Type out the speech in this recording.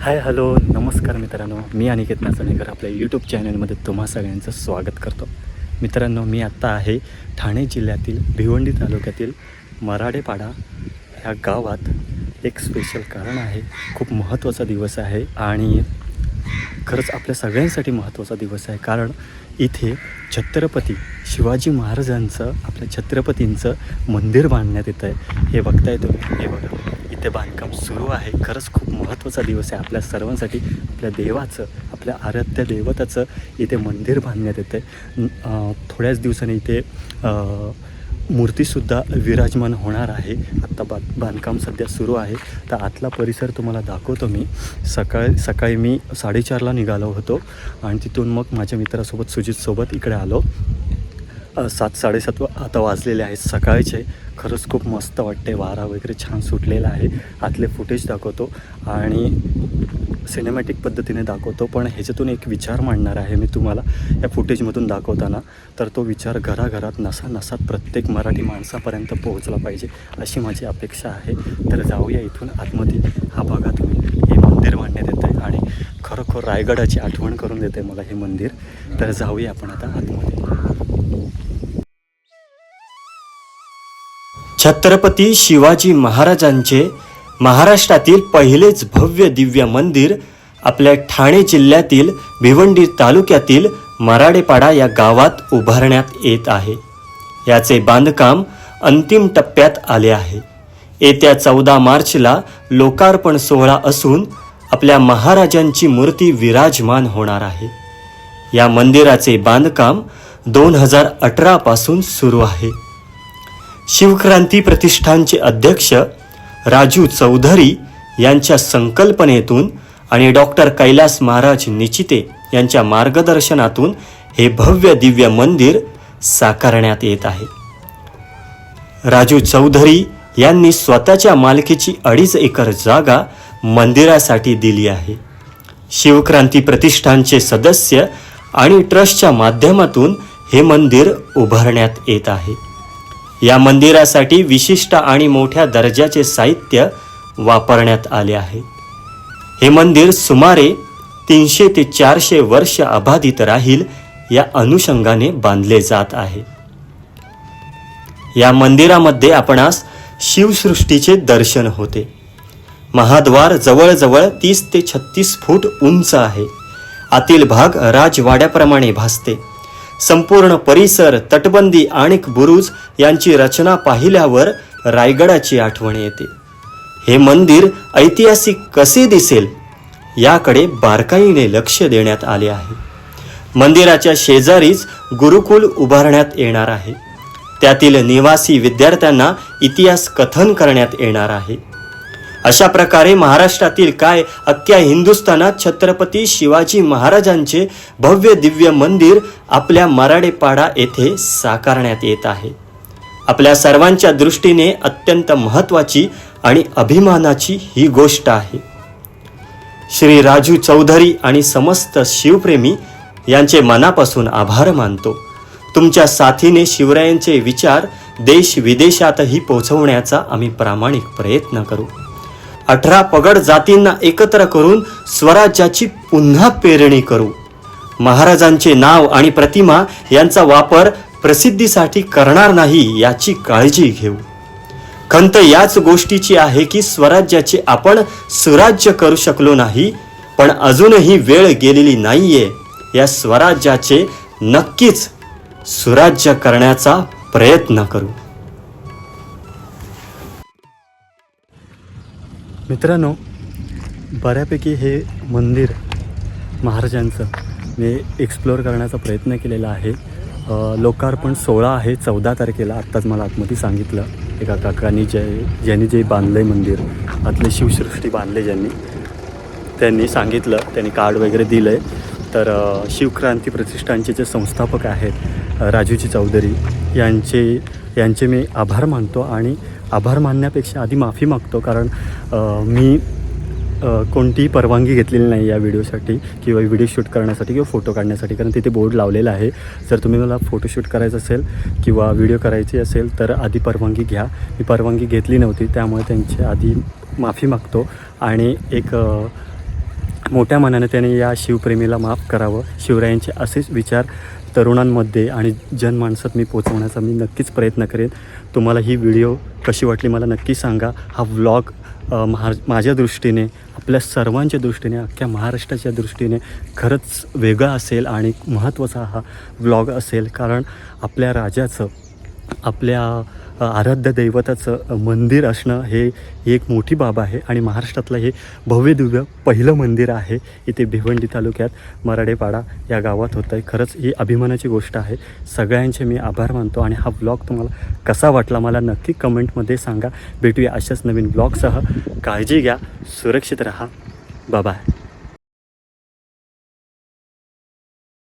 Hi hello नमस्कार मित्रांनो. मी अनिकेत नाचणेकर आपल्या यूट्यूब चॅनलमध्ये तुम्हा सगळ्यांचं स्वागत करतो. मित्रांनो मी आत्ता आहे ठाणे जिल्ह्यातील भिवंडी तालुक्यातील मराडेपाडा ह्या गावात. एक स्पेशल कारण आहे खूप महत्त्वाचा दिवस आहे आणि खरंच आपल्या सगळ्यांसाठी महत्त्वाचा दिवस आहे. कारण इथे छत्रपती शिवाजी महाराजांचं आपल्या छत्रपतींचं मंदिर बांधण्यात येतं आहे हे बघताय तुम्ही हे बघा. इथे बांधकाम सुरू आहे. खरंच खूप महत्त्वाचा दिवस आहे. आपल्या सर्वांसाठी आपल्या देवाचं आपल्या आराध्य दैवताचं इथे मंदिर बांधण्यात येतं आहे थोड्याच दिवसांनी इथे मूर्तीसुद्धा विराजमान होणार आहे. आत्ता बा बांधकाम सध्या सुरू आहे. तर आतला परिसर तुम्हाला दाखवतो मी. सकाळी सकाळी मी साडेचारला निघालो होतो. आणि तिथून मग माझ्या मित्रासोबत सुजितसोबत इकडे आलो. सात साडेसात आता वाजलेले आहेत. सकाळचे खरंच खूप मस्त वाटते वारा वगैरे छान सुटलेला आहे. आतले फुटेज दाखवतो आणि सिनेमॅटिक पद्धतीने दाखवतो. पण ह्याच्यातून एक विचार मांडणार आहे मी तुम्हाला. या फुटेजमधून दाखवताना तर तो विचार घराघरात नसा नसात प्रत्येक मराठी माणसापर्यंत पोहोचला पाहिजे अशी माझी अपेक्षा आहे. तर जाऊया इथून आतमध्ये. हा बघा तुम्ही. हे मंदिर मांडण्यात येतं आहे आणि खरोखर रायगडाची आठवण करून देते मला हे मंदिर. तर जाऊया आपण आता आतमध्ये. छत्रपती शिवाजी महाराजांचे महाराष्ट्रातील पहिलेच भव्य दिव्य मंदिर आपल्या ठाणे जिल्ह्यातील भिवंडी तालुक्यातील मराडेपाडा या गावात उभारण्यात येत आहे. याचे बांधकाम अंतिम टप्प्यात आले आहे. येत्या चौदा मार्चला लोकार्पण सोहळा असून आपल्या महाराजांची मूर्ती विराजमान होणार आहे. या मंदिराचे बांधकाम दोन हजार अठरापासून सुरू आहे. शिवक्रांती प्रतिष्ठानचे अध्यक्ष राजू चौधरी यांच्या संकल्पनेतून आणि डॉक्टर कैलास महाराज निचिते यांच्या मार्गदर्शनातून हे भव्य दिव्य मंदिर साकारण्यात येत आहे. राजू चौधरी यांनी स्वतःच्या मालकीची अडीच एकर जागा मंदिरासाठी दिली आहे. शिवक्रांती प्रतिष्ठानचे सदस्य आणि ट्रस्टच्या माध्यमातून हे मंदिर उभारण्यात येत आहे. या मंदिरासाठी विशिष्ट आणि मोठ्या दर्जाचे साहित्य वापरण्यात आले आहे. हे मंदिर सुमारे तीनशे ते चारशे वर्ष अबाधित राहील या अनुषंगाने बांधले जात आहे. या मंदिरामध्ये आपणास शिवसृष्टीचे दर्शन होते. महाद्वार जवळजवळ तीस ते छत्तीस फूट उंच आहे. आतील भाग राजवाड्याप्रमाणे भासते. संपूर्ण परिसर तटबंदी आणि बुरुज यांची रचना पाहिल्यावर रायगडाची आठवण येते. हे मंदिर ऐतिहासिक कसे दिसेल याकडे बारकाईने लक्ष देण्यात आले आहे. मंदिराच्या शेजारीच गुरुकुल उभारण्यात येणार आहे. त्यातील निवासी विद्यार्थ्यांना इतिहास कथन करण्यात येणार आहे. अशा प्रकारे महाराष्ट्रातील काय अख्ख्या हिंदुस्थानात छत्रपती शिवाजी महाराजांचे भव्य दिव्य मंदिर आपल्या मराडेपाडा येथे साकारण्यात येत आहे. आपल्या सर्वांच्या दृष्टीने अत्यंत महत्त्वाची आणि अभिमानाची ही गोष्ट आहे. श्री राजू चौधरी आणि समस्त शिवप्रेमी यांचे मनापासून आभार मानतो. तुमच्या साथीने शिवरायांचे विचार देश विदेशातही पोहोचवण्याचा आम्ही प्रामाणिक प्रयत्न करू. अठरा पगड जातींना एकत्र करून स्वराज्याची पुन्हा पेरणी करू. महाराजांचे नाव आणि प्रतिमा यांचा वापर प्रसिद्धीसाठी करणार नाही याची काळजी घेऊ. खंत याच गोष्टीची आहे की स्वराज्याचे आपण सुराज्य करू शकलो नाही पण अजूनही वेळ गेलेली नाहीये. या स्वराज्याचे नक्कीच सुराज्य करण्याचा प्रयत्न करू. मित्रांनो बऱ्यापैकी हे मंदिर महाराजांचं मी एक्सप्लोअर करण्याचा प्रयत्न केलेला आहे. लोकार्पण सोळा आहे चौदा तारखेला आत्ताच मला आतमध्ये सांगितलं. एका काकांनी जे ज्यांनी जे बांधलं आहे मंदिर आतले शिवसृष्टी बांधले ज्यांनी त्यांनी सांगितलं त्यांनी कार्ड वगैरे दिलं आहे तर शिवक्रांती प्रतिष्ठानचे जे संस्थापक आहेत राजूजी चौधरी यांचे यांचे मी आभार मानतो आणि आभार मानण्यापेक्षा आधी माफी मागतो कारण मी कोणतीही परवानगी घेतलेली नाही या व्हिडिओसाठी किंवा व्हिडिओ शूट करण्यासाठी किंवा फोटो काढण्यासाठी कारण तिथे बोर्ड लावलेला आहे. जर तुम्ही मला फोटोशूट करायचं असेल किंवा व्हिडिओ करायची असेल तर आधी परवानगी घ्या. मी परवानगी घेतली नव्हती त्यामुळे त्यांची आधी माफी मागतो. आणि एक मोठ्या मनाने त्याने या शिवप्रेमीला माफ करावं. शिवरायांचे असेच विचार तरुणांमध्ये आणि जनमानसात मी पोचवण्याचा मी नक्कीच प्रयत्न करेन. तुम्हाला ही व्हिडिओ कशी वाटली मला नक्की सांगा. हा व्लॉग महा माझ्या दृष्टीने आपल्या सर्वांच्या दृष्टीने अख्ख्या महाराष्ट्राच्या दृष्टीने खरंच वेगळा असेल आणि महत्त्वाचा हा व्लॉग असेल. कारण आपल्या राजाचं आपल्या आराध्य दैवताचं मंदिर असणं हे ही एक मोठी बाब आहे आणि महाराष्ट्रातलं हे भव्य दिव्य पहिलं मंदिर आहे इथे भिवंडी तालुक्यात मराडेपाडा या गावात होतं आहे खरंच ही अभिमानाची गोष्ट आहे. सगळ्यांचे मी आभार मानतो आणि हा ब्लॉग तुम्हाला कसा वाटला मला नक्की कमेंटमध्ये सांगा. भेटूया अशाच नवीन ब्लॉगसह. काळजी घ्या सुरक्षित राहा. बाय.